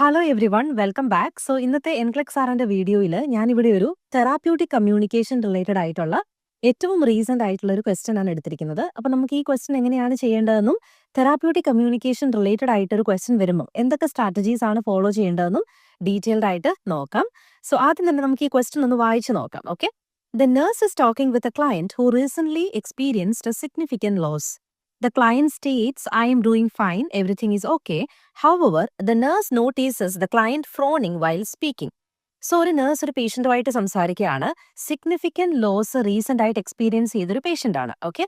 Hello everyone welcome back so ഇന്നത്തെ എൻക്ലക് സാറിന്റെ വീഡിയോയിൽ ഞാനിവിടെ ഒരു തെറാപ്യൂട്ടിക് കമ്മ്യൂണിക്കേഷൻ റിലേറ്റഡ് ആയിട്ടുള്ള ഏറ്റവും റീസെന്റ് ആയിട്ടുള്ള ഒരു ക്വസ്റ്റൻ ആണ് എടുത്തിരിക്കുന്നത്. അപ്പോൾ നമുക്ക് ഈ ക്വസ്റ്റൻ എങ്ങനെയാണ് ചെയ്യേണ്ടതെന്നും തെറാപ്യൂട്ടിക് കമ്മ്യൂണിക്കേഷൻ റിലേറ്റഡ് ആയിട്ട് ഒരു ക്വസ്റ്റൻ വരുമ്പോൾ എന്തൊക്കെ സ്ട്രാറ്റജീസ് ആണ് ഫോളോ ചെയ്യേണ്ടതെന്നും ഡീറ്റെയിൽഡ് ആയിട്ട് നോക്കാം. സോ ആദ്യം തന്നെ നമുക്ക് ഈ ക്വസ്റ്റൻ ഒന്ന് വായിച്ചു നോക്കാം okay the nurse is talking with a client who recent experienced a significant loss The client states, I am doing fine, everything is okay. However, the nurse notices the client frowning while speaking. So ഒരു nurse ഒരു പേഷ്യന്റുമായിട്ട് സംസാരിക്കുകയാണ്. Significant loss recent ആയിട്ട് experience ചെയ്തൊരു patient ആണ് okay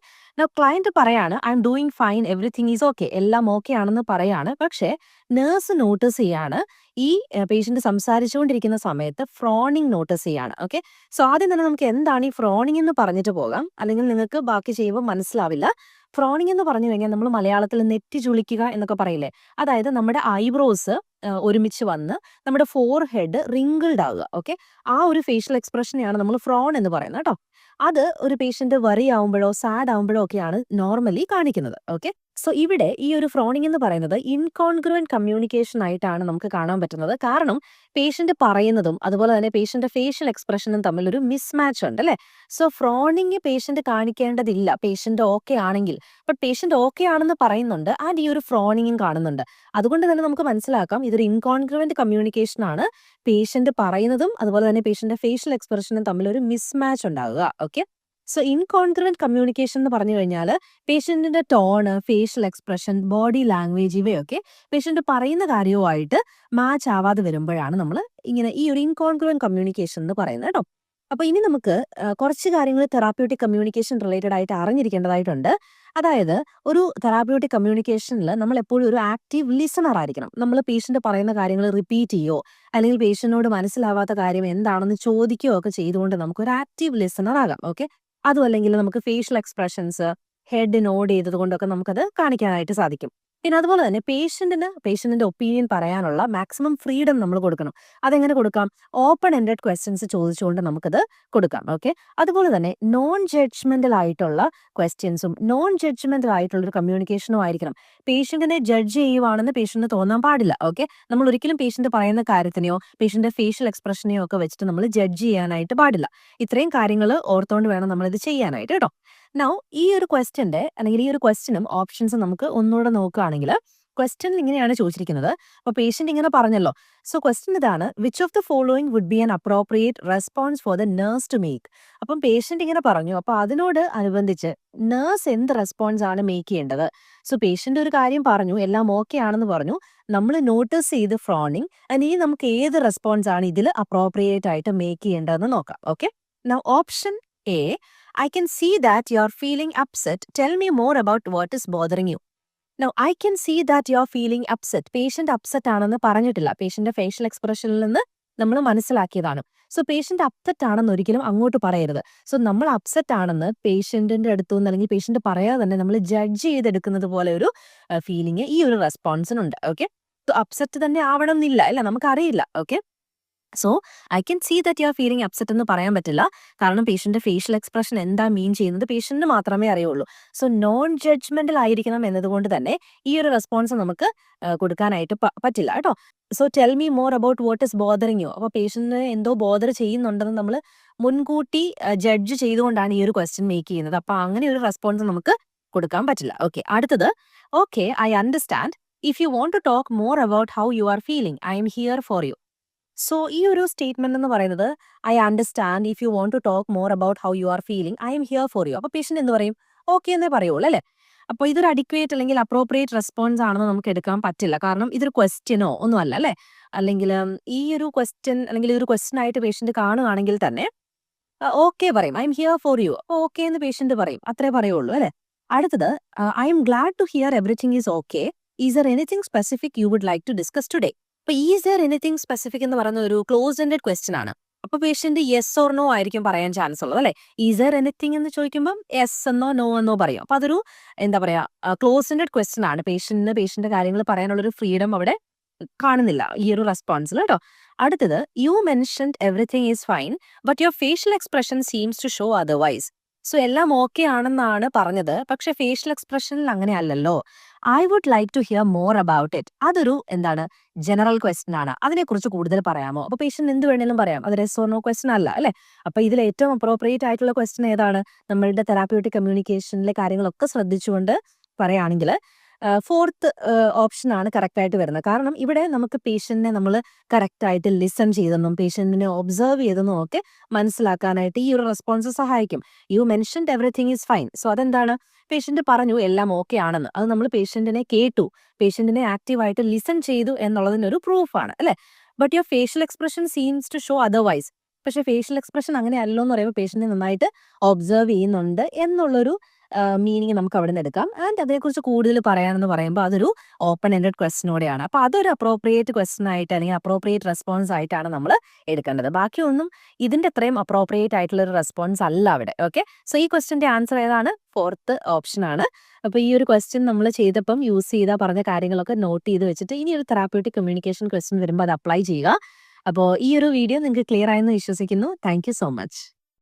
client പറയാണ് I'm doing fine everything is okay എല്ലാം okay ആണെന്ന് പറയാണ്. പക്ഷേ നേഴ്സ് നോട്ടീസ് ചെയ്യാണ്. ഈ പേഷ്യന്റ് സംസാരിച്ചുകൊണ്ടിരിക്കുന്ന സമയത്ത് ഫ്രോണിങ് നോട്ടീസ് ചെയ്യാണ്. ഓക്കെ സോ ആദ്യം തന്നെ നമുക്ക് എന്താണ് ഈ ഫ്രോണിങ് എന്ന് പറഞ്ഞിട്ട് പോകാം. അല്ലെങ്കിൽ നിങ്ങൾക്ക് ബാക്കി ചെയ്യുമ്പോൾ മനസ്സിലാവില്ല. ഫ്രോണിങ് എന്ന് പറഞ്ഞു കഴിഞ്ഞാൽ നമ്മൾ മലയാളത്തിൽ നെറ്റി ചുളിക്കുക എന്നൊക്കെ പറയില്ലേ? അതായത് നമ്മുടെ ഐബ്രോസ് ഒരുമിച്ച് വന്ന് നമ്മുടെ ഫോർ ഹെഡ് റിങ്കിൾഡ് ആവുക. ഓക്കെ ആ ഒരു ഫേഷ്യൽ എക്സ്പ്രഷനെയാണ് നമ്മൾ ഫ്രോൺ എന്ന് പറയുന്നത് കേട്ടോ. അത് ഒരു പേഷ്യന്റ് വറി ആവുമ്പോഴോ സാഡ് ആവുമ്പോഴോ ഒക്കെയാണ് നോർമലി കാണിക്കുന്നത്. ഓക്കെ സോ ഇവിടെ ഈ ഒരു ഫ്രോണിംഗ് എന്ന് പറയുന്നത് ഇൻകോൺഗ്രുവൻ കമ്മ്യൂണിക്കേഷൻ ആയിട്ടാണ് നമുക്ക് കാണാൻ പറ്റുന്നത്. കാരണം പേഷ്യന്റ് പറയുന്നതും അതുപോലെ തന്നെ പേഷ്യന്റ് ഫേഷ്യൽ എക്സ്പ്രഷനും തമ്മിൽ ഒരു മിസ്മാച്ച് ഉണ്ട് അല്ലെ? സോ ഫ്രോണിങ് പേഷ്യന്റ് കാണിക്കേണ്ടതില്ല. പേഷ്യന്റ് ഓക്കെ ആണെങ്കിൽ. ബട്ട് പേഷ്യന്റ് ഓക്കെ ആണെന്ന് പറയുന്നുണ്ട്. ആൻഡ് ഈ ഒരു ഫ്രോണിങ്ങും കാണുന്നുണ്ട്. അതുകൊണ്ട് തന്നെ നമുക്ക് മനസ്സിലാക്കാം ഇതൊരു ഇൻകോൺഗ്രുവന്റ് കമ്മ്യൂണിക്കേഷൻ ആണ്. പേഷ്യന്റ് പറയുന്നതും അതുപോലെ തന്നെ പേഷ്യന്റ് ഫേഷ്യൽ എക്സ്പ്രഷനും തമ്മിൽ ഒരു മിസ്മാച്ച് ഉണ്ടാവുക. ഓക്കെ സോ ഇൻകോൺഗ്രന്റ് കമ്മ്യൂണിക്കേഷൻ എന്ന് പറഞ്ഞു കഴിഞ്ഞാൽ പേഷ്യന്റിന്റെ tone facial expression body language ഇവയൊക്കെ പേഷ്യന്റ് പറയുന്ന കാര്യവുമായിട്ട് മാച്ച് ആവാതെ വരുമ്പോഴാണ് നമ്മൾ ഇങ്ങനെ ഈ ഒരു ഇൻകോൺഗ്രന്റ് കമ്മ്യൂണിക്കേഷൻ എന്ന് പറയുന്നത് കേട്ടോ. അപ്പോൾ ഇനി നമുക്ക് കുറച്ച് കാര്യങ്ങൾ തെറാപ്യൂട്ടിക് കമ്മ്യൂണിക്കേഷൻ റിലേറ്റഡ് ആയിട്ട് അറിഞ്ഞിരിക്കേണ്ടതായിട്ടുണ്ട്. അതായത് ഒരു തെറാപ്യൂട്ടിക് കമ്മ്യൂണിക്കേഷനിൽ നമ്മൾ എപ്പോഴും ഒരു ആക്റ്റീവ് ലിസണർ ആയിരിക്കണം. നമ്മൾ പേഷ്യന്റ് പറയുന്ന കാര്യങ്ങൾ റിപ്പീറ്റ് ചെയ്യോ? അല്ലെങ്കിൽ പേഷ്യന്റിനോട് മനസ്സിലാവാത്ത കാര്യം എന്താണെന്ന് ചോദിക്കുകയോ ഒക്കെ ചെയ്തുകൊണ്ട് നമുക്കൊരു ആക്റ്റീവ് ലിസണർ ആകാം. ഓക്കെ അതും അല്ലെങ്കിൽ നമുക്ക് ഫേഷ്യൽ എക്സ്പ്രഷൻസ് ഹെഡ് നോഡ് ചെയ്തത് കൊണ്ടൊക്കെ നമുക്കത് കാണിക്കാനായിട്ട് സാധിക്കും. പിന്നെ അതുപോലെ തന്നെ പേഷ്യന്റിന് പേഷ്യന്റിന്റെ ഒപ്പീനിയൻ പറയാനുള്ള മാക്സിമം ഫ്രീഡം നമ്മൾ കൊടുക്കണം. അതെങ്ങനെ കൊടുക്കാം? ഓപ്പൺ എൻഡഡ് ക്വസ്റ്റ്യൻസ് ചോദിച്ചുകൊണ്ട് നമുക്കത് കൊടുക്കാം. ഓക്കെ? അതുപോലെ തന്നെ നോൺ ജഡ്ജ്മെന്റൽ ആയിട്ടുള്ള ക്വസ്റ്റ്യൻസും നോൺ ജഡ്ജ്മെന്റൽ ആയിട്ടുള്ള ഒരു കമ്മ്യൂണിക്കേഷനും ആയിരിക്കണം. പേഷ്യന്റിനെ ജഡ്ജ് ചെയ്യുവാണെന്ന് പേഷ്യന്റിന് തോന്നാൻ പാടില്ല. ഓക്കെ? നമ്മൾ ഒരിക്കലും പേഷ്യന്റ് പറയുന്ന കാര്യത്തിനെയോ പേഷ്യന്റെ ഫേഷ്യൽ എക്സ്പ്രഷനെയോ ഒക്കെ വെച്ചിട്ട് നമ്മൾ ജഡ്ജ് ചെയ്യാനായിട്ട് പാടില്ല. ഇത്രയും കാര്യങ്ങൾ ഓർത്തുകൊണ്ട് വേണം നമ്മൾ ഇത് ചെയ്യാനായിട്ട് കേട്ടോ? നൗ ഈ ഒരു ക്വസ്റ്റ്യന്റെ അല്ലെങ്കിൽ ഈ ഒരു ക്വസ്റ്റ്യനും ഓപ്ഷൻസും നമുക്ക് ഒന്നുകൂടെ നോക്കുകയാണെങ്കിൽ ക്വസ്റ്റ്യൻ ഇങ്ങനെയാണ് ചോദിച്ചിരിക്കുന്നത്. അപ്പോൾ പേഷ്യന്റ് ഇങ്ങനെ പറഞ്ഞല്ലോ. സോ ക്വസ്റ്റ്യൻ ഇതാണ് which of the following would be an appropriate response for the nurse to make അപ്പം പേഷ്യന്റ് ഇങ്ങനെ പറഞ്ഞു അപ്പോൾ അതിനോട് അനുബന്ധിച്ച് നേഴ്സ് എന്ത് റെസ്പോൺസ് ആണ് മേക്ക് ചെയ്യേണ്ടത്? സോ പേഷ്യന്റ് ഒരു കാര്യം പറഞ്ഞു എല്ലാം ഓക്കെ ആണെന്ന് പറഞ്ഞു. നമ്മൾ നോട്ടീസ് ചെയ്ത് ഫ്രോണിങ് ഇനി നമുക്ക് ഏത് റെസ്പോൺസ് ആണ് ഇതിൽ അപ്രോപ്രിയേറ്റ് ആയിട്ട് മേക്ക് ചെയ്യേണ്ടതെന്ന് നോക്കാം. Okay option A I can see that you're feeling upset. Tell me more about what is bothering you. Now, I can see that you're feeling upset. Patient upset ആണെന്ന് പറഞ്ഞിട്ടില്ല. പേഷ്യന്റെ facial എക്സ്പ്രഷനിൽ നിന്ന് നമ്മൾ മനസ്സിലാക്കിയതാണ്. So patient upset ആണെന്ന് ഒരിക്കലും അങ്ങോട്ട് പറയരുത്. So നമ്മൾ അപ്സെറ്റ് ആണെന്ന് പേഷ്യന്റിന്റെ അടുത്തു നിന്ന് അല്ലെങ്കിൽ പേഷ്യന്റ് പറയാതെ തന്നെ നമ്മൾ ജഡ്ജ് ചെയ്തെടുക്കുന്നത് പോലെ ഒരു ഫീലിംഗ് ഈ ഒരു റെസ്പോൺസിനുണ്ട് ഓക്കെ അപ്സെറ്റ് തന്നെ ആവണം എന്നില്ല. അല്ല നമുക്കറിയില്ല. Okay so I can see that you are feeling upset എന്ന് പറയാൻ പറ്റില്ല. കാരണം പേഷ്യന്റ് ഫേഷ്യൽ എക്സ്പ്രഷൻ എന്താ മീൻ ചെയ്യുന്നത് പേഷ്യന്റിന് മാത്രമേ അറിയുള്ളൂ. സോ നോൺ ജഡ്ജ്മെന്റൽ ആയിരിക്കണം എന്നതുകൊണ്ട് തന്നെ ഈ ഒരു റെസ്പോൺസ് നമുക്ക് കൊടുക്കാനായിട്ട് പറ്റില്ല കേട്ടോ. So tell me more about what is bothering you അപ്പോൾ പേഷ്യന്റിന് എന്തോ ബോദർ ചെയ്യുന്നുണ്ടെന്ന് നമ്മൾ മുൻകൂട്ടി ജഡ്ജ് ചെയ്തുകൊണ്ടാണ് ഈ ഒരു ക്വസ്റ്റ്യൻ മേക്ക് ചെയ്യുന്നത്. അപ്പൊ അങ്ങനെ ഒരു റെസ്പോൺസ് നമുക്ക് കൊടുക്കാൻ പറ്റില്ല. ഓക്കെ അടുത്തത്. Okay I understand if you want to talk more about how you are feeling I'm here for you so ഈ ഒരു സ്റ്റേറ്റ്മെന്റ് എന്ന് പറയുന്നത് I understand if you want to talk more about how you are feeling I'm here for you അപ്പൊ patient എന്ന് പറയും? Okay എന്നേ പറയുള്ളൂ അല്ലേ? അപ്പോൾ ഇതൊരു അഡിക്വേറ്റ് അല്ലെങ്കിൽ അപ്രോപ്രിയേറ്റ് റെസ്പോൺസ് ആണെന്ന് നമുക്ക് എടുക്കാൻ പറ്റില്ല. കാരണം ഇതൊരു ക്വസ്റ്റ്യനോ ഒന്നും അല്ല അല്ലേ? അല്ലെങ്കിൽ ഈ ഒരു ക്വസ്റ്റ്യൻ അല്ലെങ്കിൽ ഇതൊരു ക്വസ്റ്റ്യൻ ആയിട്ട് പേഷ്യന്റ് കാണുകയാണെങ്കിൽ തന്നെ ഓക്കെ പറയും. I'm here for you അപ്പോൾ ഓക്കെ എന്ന് പേഷ്യന്റ് പറയും. അത്രേ പറയുള്ളൂ അല്ലേ? അടുത്തത് I'm glad to hear everything is okay is are anything specific you would like to discuss today അപ്പൊ ഈസ് ദർ എനിത്തിങ് സ്പെസിഫിക് എന്ന് പറയുന്ന ഒരു ക്ലോസ് എൻഡഡ് ക്വസ്റ്റ്യൻ ആണ്. അപ്പൊ പേഷ്യന്റ് യെസ് ഓർ നോ ആയിരിക്കും പറയാൻ ചാൻസ് ഉള്ളത് അല്ലെ? ഈസ് ദർ എനിത്തിങ് എന്ന് ചോദിക്കുമ്പോൾ യെസ് എന്നോ നോ എന്നോ പറയും. അപ്പൊ അതൊരു എന്താ പറയാ ക്ലോസ് എൻഡഡ് ക്വസ്റ്റ്യൻ ആണ്. പേഷ്യന്റിന് പേഷ്യന്റ് കാര്യങ്ങൾ പറയാനുള്ള ഒരു ഫ്രീഡം അവിടെ കാണുന്നില്ല. ഈ ഒരു റെസ്പോൺസിൽ കേട്ടോ. അടുത്തത് you mentioned everything is fine but your facial expression seems to show otherwise so എല്ലാം ഓക്കെ ആണെന്നാണ് പറഞ്ഞത്. പക്ഷെ ഫേഷ്യൽ എക്സ്പ്രഷനിൽ അങ്ങനെ അല്ലല്ലോ. I would like to hear more about it അതൊരു എന്താണ് ജനറൽ ക്വസ്റ്റൻ ആണ്. അതിനെക്കുറിച്ച് കൂടുതൽ പറയാമോ? അപ്പൊ പേഷ്യന്റ് എന്ത് വേണേലും പറയാം. അത് റെസ് നോ ക്വസ്റ്റൻ അല്ല അല്ലെ? അപ്പൊ ഇതിൽ ഏറ്റവും അപ്രോപ്രിയേറ്റ് ആയിട്ടുള്ള ക്വസ്റ്റൻ ഏതാണ്? നമ്മളുടെ തെറാപ്യൂട്ടിക് കമ്മ്യൂണിക്കേഷനിലെ കാര്യങ്ങളൊക്കെ ശ്രദ്ധിച്ചുകൊണ്ട് പറയുകയാണെങ്കിൽ ഫോർത്ത് ഓപ്ഷൻ ആണ് കറക്റ്റ് ആയിട്ട് വരുന്നത്. കാരണം ഇവിടെ നമുക്ക് പേഷ്യന്റിനെ നമ്മൾ കറക്റ്റ് ആയിട്ട് ലിസൺ ചെയ്തെന്നും പേഷ്യന്റിനെ ഒബ്സർവ് ചെയ്തെന്നും ഒക്കെ മനസ്സിലാക്കാനായിട്ട് ഈ ഒരു റെസ്പോൺസ് സഹായിക്കും. You mentioned everything is fine. So അതെന്താണ്? പേഷ്യന്റ് പറഞ്ഞു എല്ലാം ഓക്കെ ആണെന്ന്. അത് നമ്മൾ പേഷ്യന്റിനെ കേട്ടു. പേഷ്യന്റിനെ ആക്റ്റീവായിട്ട് ലിസൺ ചെയ്തു എന്നുള്ളതിനൊരു പ്രൂഫാണ് അല്ലേ? But your facial expression seems to show otherwise. പക്ഷെ ഫേഷ്യൽ എക്സ്പ്രഷൻ അങ്ങനെ അല്ലോ എന്ന് പറയുമ്പോൾ പേഷ്യന്റിനെ നന്നായിട്ട് ഒബ്സർവ് ചെയ്യുന്നുണ്ട് എന്നുള്ളൊരു മീനിങ് നമുക്ക് അവിടെ നിന്ന് എടുക്കാം. ആൻഡ് അതിനെക്കുറിച്ച് കൂടുതൽ പറയാനെന്ന് പറയുമ്പോൾ അതൊരു ഓപ്പൺ എൻഡഡ് ക്വസ്റ്റിനോടെയാണ് അപ്പോൾ അതൊരു അപ്രോപ്രിയേറ്റ് ക്വസ്റ്റൻ ആയിട്ട് അല്ലെങ്കിൽ അപ്രോപ്രിയേറ്റ് റെസ്പോൺസ് ആയിട്ടാണ് നമ്മൾ എടുക്കേണ്ടത്. ബാക്കിയൊന്നും ഇതിന്റെ അത്രയും അപ്രോപ്രിയേറ്റ് ആയിട്ടുള്ള ഒരു റെസ്പോൺസ് അല്ല അവിടെ. ഓക്കെ സോ ഈ ക്വസ്റ്റിന്റെ ആൻസർ ഏതാണ്? ഫോർത്ത് ഓപ്ഷൻ ആണ്. അപ്പോൾ ഈ ഒരു ക്വസ്റ്റ്യൻ നമ്മൾ ചെയ്തപ്പം യൂസ് ചെയ്ത പറഞ്ഞ കാര്യങ്ങളൊക്കെ നോട്ട് ചെയ്ത് വെച്ചിട്ട് ഇനി ഒരു തെറാപ്യൂട്ടിക് കമ്മ്യൂണിക്കേഷൻ ക്വസ്റ്റ്യൻ വരുമ്പോൾ അത് അപ്ലൈ ചെയ്യുക. അപ്പോൾ ഈ ഒരു വീഡിയോ നിങ്ങൾക്ക് ക്ലിയർ ആയെന്ന് വിശ്വസിക്കുന്നു. Thank so much